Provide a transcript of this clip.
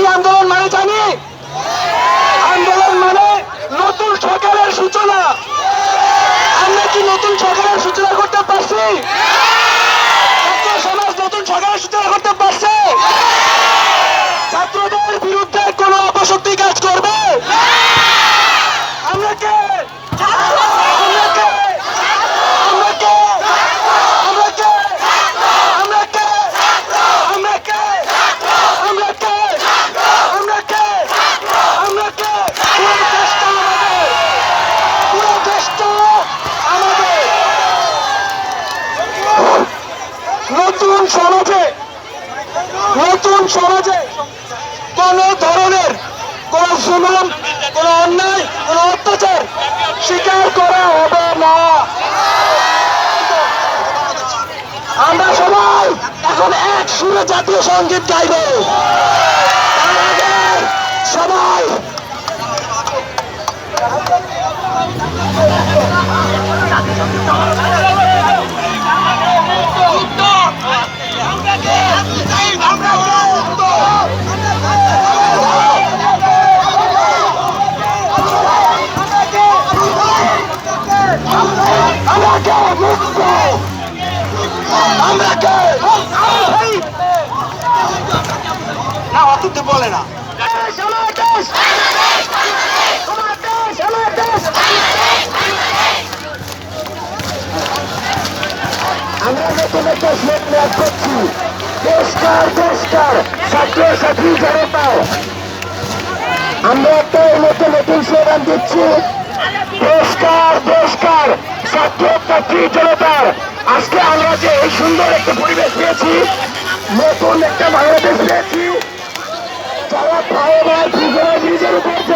কি আন্দোলন মানে জানি? আন্দোলন মানে নতুন সরকারের নতুন সমাজে নতুন সমাজে কোন ধরনের কোন জুলুম, কোন অন্যায়, কোন অত্যাচার স্বীকার করা হবে না। আমরা সবাই এখন এক সুরে জাতীয় সংগীত গাইব। সবাই আমরা নতুন একটা করছি দেশকার দেশকার ছাত্র ছাত্রী জনতা আমরা একটা মতো নতুন স্লোগান দিচ্ছি। দেশকার দেশকার ছাত্র জনতার আজকে আমরা যে এই সুন্দর একটা পরিবেশ পেয়েছি, নতুন একটা বাংলাদেশ পেয়েছি। যারা ভাই ভাই নিজের উপর যে